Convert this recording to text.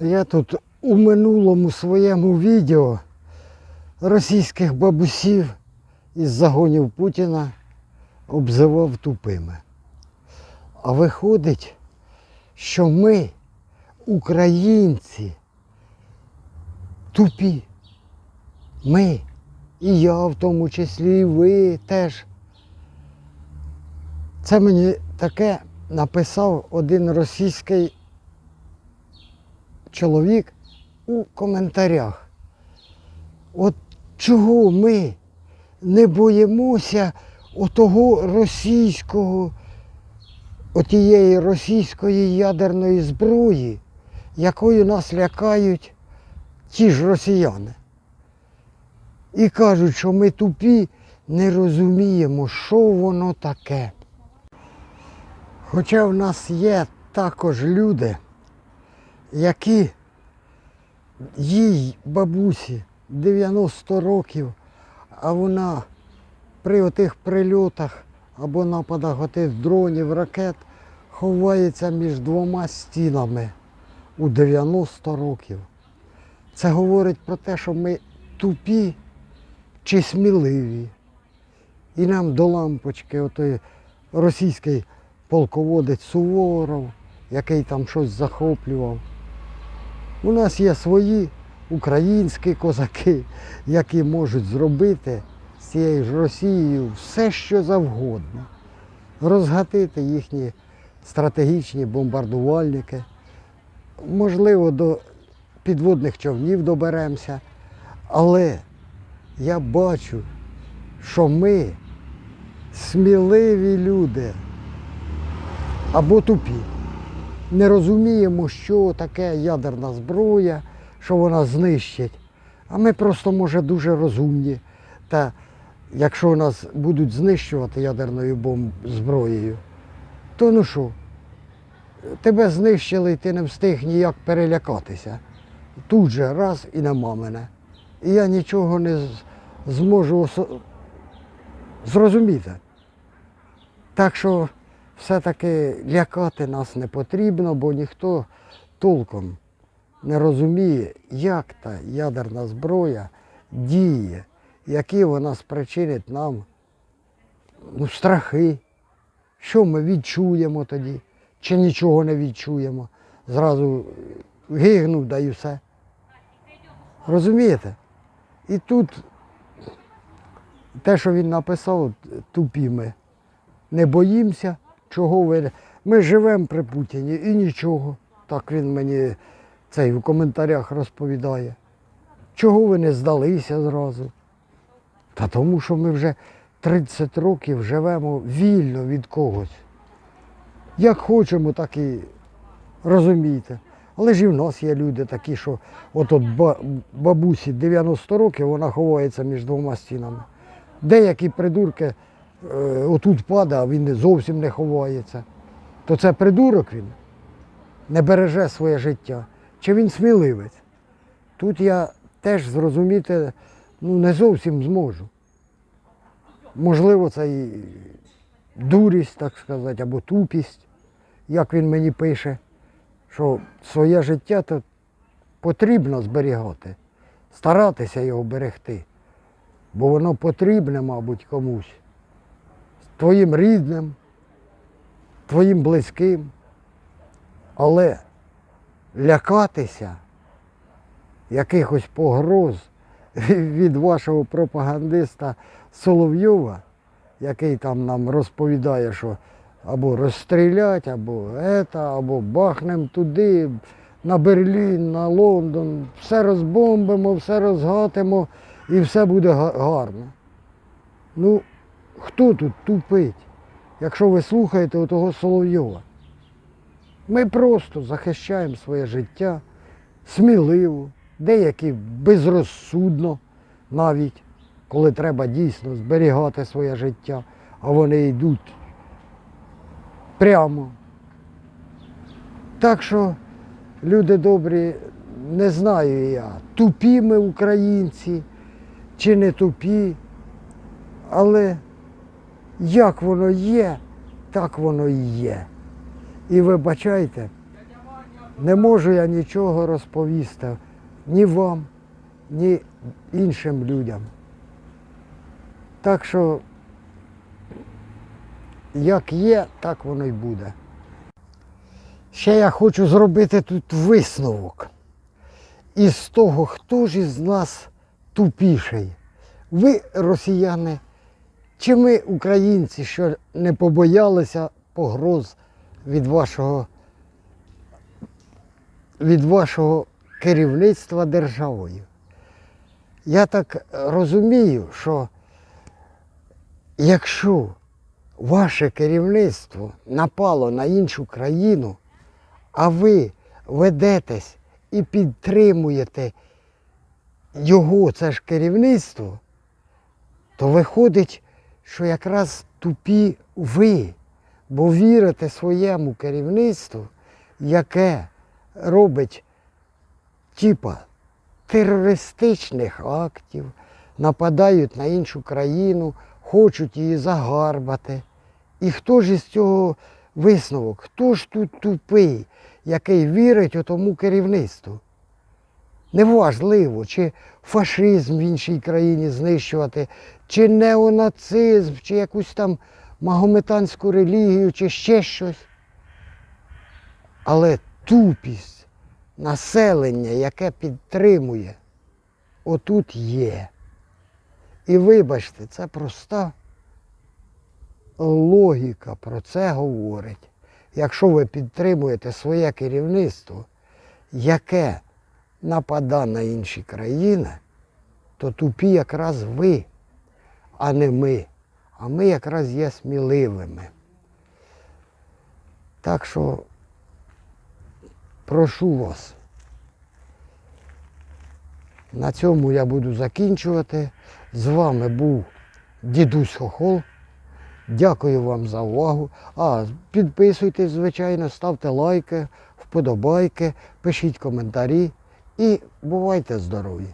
Я тут у минулому своєму відео російських бабусів із загонів Путіна обзивав тупими. А виходить, що ми, українці, тупі. Ми, і я в тому числі, і ви теж. Це мені таке написав один російський чоловік у коментарях. От чого ми не боїмося отого російського, отієї російської ядерної зброї, якою нас лякають ті ж росіяни. І кажуть, що ми тупі не розуміємо, що воно таке. Хоча в нас є також люди, які їй бабусі 90 років, а вона при отих прильотах або нападах отих дронів, ракет ховається між двома стінами у 90 років. Це говорить про те, що ми тупі чи сміливі. І нам до лампочки отой російський полководець Суворов, який там щось захоплював. У нас є свої українські козаки, які можуть зробити з цією ж Росією все, що завгодно. Розгатити їхні стратегічні бомбардувальники. Можливо, до підводних човнів доберемося. Але я бачу, що ми сміливі люди або тупі. Не розуміємо, що таке ядерна зброя, що вона знищить. А ми просто, може, дуже розумні. Та якщо нас будуть знищувати ядерною бомб зброєю, то ну що, тебе знищили і ти не встиг ніяк перелякатися. Тут же раз і нема мене. І я нічого не зможу зрозуміти. Так що все-таки лякати нас не потрібно, бо ніхто толком не розуміє, як та ядерна зброя діє, які вона спричинить нам ну, страхи, що ми відчуємо тоді, чи нічого не відчуємо. Зразу гигнув да і все. Розумієте? І тут те, що він написав, тупі ми. Не боїмося, чого ви. Ми живемо при Путіні і нічого. Так він мені цей в коментарях розповідає. Чого ви не здалися зразу? Та тому, що ми вже 30 років живемо вільно від когось. Як хочемо, так і розумієте. Але ж і в нас є люди такі, що от от бабусі 90 років, вона ховається між двома стінами. Деякі придурки отут падає, а він зовсім не ховається. То це придурок він не береже своє життя. Чи він сміливець? Тут я теж зрозуміти ну, не зовсім зможу. Можливо, це і дурість, так сказати, або тупість, як він мені пише, що своє життя то потрібно зберігати, старатися його берегти, бо воно потрібне, мабуть, комусь, твоїм рідним, твоїм близьким. Але лякатися якихось погроз від вашого пропагандиста Соловйова, який там нам розповідає, що або розстрілять, або ета, або бахнем туди, на Берлін, на Лондон, все розбомбимо, все розгатимо і все буде гарно. Ну, хто тут тупить, якщо ви слухаєте того Соловйова? Ми просто захищаємо своє життя сміливо, деякі безрозсудно навіть, коли треба дійсно зберігати своє життя, а вони йдуть прямо. Так що, люди добрі, не знаю я, тупі ми українці чи не тупі, але як воно є, так воно і є. І вибачайте, Не можу я нічого розповісти ні вам, ні іншим людям. Так що, як є, так воно й буде. Ще я хочу зробити тут висновок із того, хто ж із нас тупіший. Ви, росіяни, чи ми, українці, що не побоялися погроз від вашого, від вашого керівництва державою? Я так розумію, що якщо ваше керівництво напало на іншу країну, а ви ведетесь і підтримуєте його, це ж керівництво, то виходить, що якраз тупі ви, бо вірите своєму керівництву, яке робить типа терористичних актів, нападають на іншу країну, хочуть її загарбати. І хто ж із цього висновок? Хто ж тут тупий, який вірить у тому керівництву? Неважливо, чи фашизм в іншій країні знищувати, чи неонацизм, чи якусь там магометанську релігію, чи ще щось. Але тупість населення, яке підтримує, отут є. І вибачте, це проста логіка про це говорить. Якщо ви підтримуєте своє керівництво, яке напада на інші країни, то тупі якраз ви, а не ми. А ми якраз є сміливими. Так що прошу вас. На цьому я буду закінчувати. З вами був дідусь Хохол. Дякую вам за увагу. А, підписуйтесь, звичайно, ставте лайки, вподобайки, пишіть коментарі і бувайте здорові!